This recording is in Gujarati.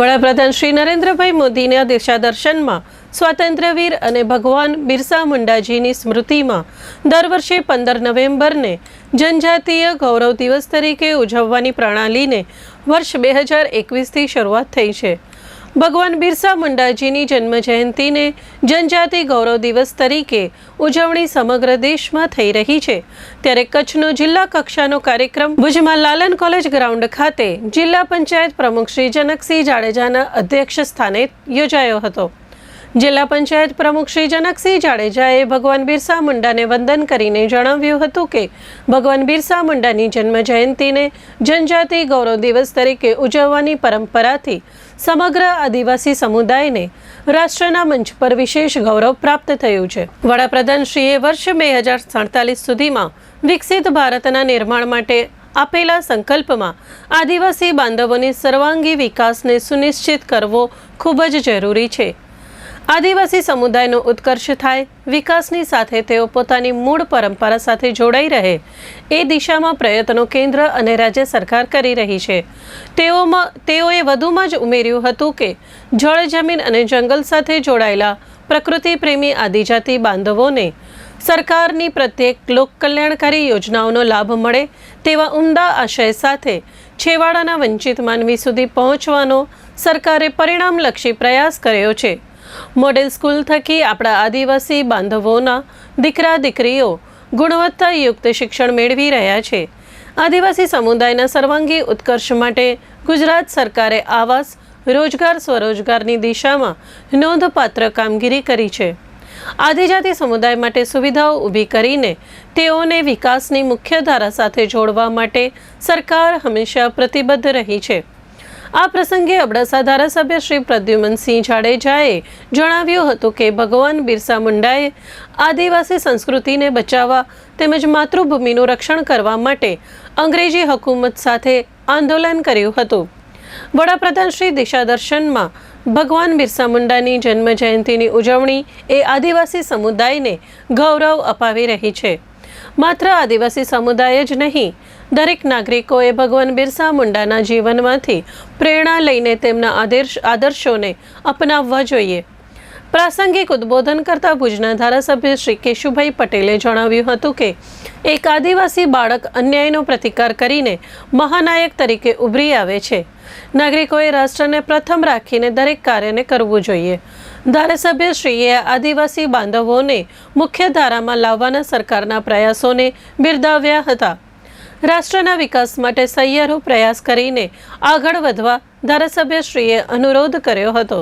વડાપ્રધાન શ્રી નરેન્દ્રભાઈ મોદીના દિશાદર્શનમાં સ્વાતંત્ર્યવીર અને ભગવાન બિરસા મુંડાજીની સ્મૃતિમાં દર વર્ષે પંદર નવેમ્બરને જનજાતીય ગૌરવ દિવસ તરીકે ઉજવવાની પ્રણાલીને વર્ષ બે હજાર એકવીસથી શરૂઆત થઈ છે. ભગવાન બિરસા મુંડાજીની જન્મ જયંતિને જનજાતિ ગૌરવ દિવસ તરીકે ઉજવણી સમગ્ર દેશમાં થઈ રહી છે. ત્યારે કચ્છનો જિલ્લા કક્ષાનો કાર્યક્રમ ભુજમાં લાલન કોલેજ ગ્રાઉન્ડ ખાતે જિલ્લા પંચાયત પ્રમુખ શ્રી જનકસિંહ જાડેજાના અધ્યક્ષ સ્થાને યોજાયો હતો. જિલ્લા પંચાયત પ્રમુખ શ્રી જનકસિંહ જાડેજાએ ભગવાન બિરસા મુંડાને વંદન કરીને જણાવ્યું હતું કે, ભગવાન બિરસા મુંડાની જન્મ જયંતિને જનજાતિ ગૌરવ દિવસ તરીકે ઉજવવાની પરંપરાથી સમગ્ર આદિવાસી સમુદાયને રાષ્ટ્રના મંચ પર વિશેષ ગૌરવ પ્રાપ્ત થયું છે. વડાપ્રધાન શ્રીએ વર્ષ બે હજાર સડતાલીસ સુધીમાં વિકસિત ભારતના નિર્માણ માટે આપેલા સંકલ્પમાં આદિવાસી બાંધવોની સર્વાંગી વિકાસને સુનિશ્ચિત કરવો ખૂબ જ જરૂરી છે. આદિવાસી સમુદાયનો ઉત્કર્ષ થાય, વિકાસની સાથે તેઓ પોતાની મૂળ પરંપરા સાથે જોડાઈ રહે, એ દિશામાં પ્રયત્નો કેન્દ્ર અને રાજ્ય સરકાર કરી રહી છે. તેઓમાં, તેઓએ વધુમાં જ ઉમેર્યું હતું કે, જળ, જમીન અને જંગલ સાથે જોડાયેલા પ્રકૃતિ પ્રેમી આદિજાતિ બાંધવોને સરકારની પ્રત્યેક લોકકલ્યાણકારી યોજનાઓનો લાભ મળે તેવા ઉમદા આશય સાથે છેવાડાના વંચિત માનવી સુધી પહોંચવાનો સરકારે પરિણામલક્ષી પ્રયાસ કર્યો છે. મોડેલ સ્કૂલ થકી આપણા આદિવાસી બાંધવોના દીકરા દીકરીઓ ગુણવત્તાયુક્ત શિક્ષણ મેળવી રહ્યા છે. આદિવાસી સમુદાયના સર્વાંગી ઉત્કર્ષ માટે ગુજરાત સરકારે આવાસ, રોજગાર, સ્વરોજગારની દિશામાં નોંધપાત્ર કામગીરી કરી છે. આદિજાતિ સમુદાય માટે સુવિધાઓ ઊભી કરીને તેઓને વિકાસની મુખ્યધારા સાથે જોડવા માટે સરકાર હંમેશા પ્રતિબદ્ધ રહી છે. આ પ્રસંગે અબડાસા ધારાસભ્ય શ્રી પ્રદ્યુમનસિંહ જાડેજાએ જણાવ્યું હતું કે ભગવાન બિરસા મુંડાએ આદિવાસી સંસ્કૃતિને બચાવવા તેમજ માતૃભૂમિનું રક્ષણ કરવા માટે અંગ્રેજી હકુમત સાથે આંદોલન કર્યું હતું. વડાપ્રધાન શ્રી દિશાદર્શનમાં ભગવાન બિરસા મુંડાની જન્મ જયંતિની ઉજવણી એ આદિવાસી સમુદાયને ગૌરવ અપાવી રહી છે. માત્ર આદિવાસી સમુદાય જ નહીં, દરેક નાગરિકોએ ભગવાન બિરસા મુંડાના જીવનમાંથી પ્રેરણા લઈને તેમના આદર્શ આદર્શોને અપનાવવા જોઈએ. પ્રાસંગિક ઉદ્બોધન કરતા ભુજના ધારાસભ્ય શ્રી કેશુભાઈ પટેલે જણાવ્યું હતું કે એક આદિવાસી બાળક અન્યાયનો પ્રતિકાર કરીને મહાનાયક તરીકે ઉભરી આવે છે. નાગરિકોએ રાષ્ટ્રને પ્રથમ રાખીને દરેક કાર્યને કરવું જોઈએ. ધારાસભ્યશ્રીએ આદિવાસી બાંધવોને મુખ્ય ધારામાં લાવવાના સરકારના પ્રયાસોને બિરદાવ્યા હતા. રાષ્ટ્રના વિકાસ માટે સહિયારો પ્રયાસ કરીને આગળ વધવા ધારાસભ્યશ્રીએ અનુરોધ કર્યો હતો.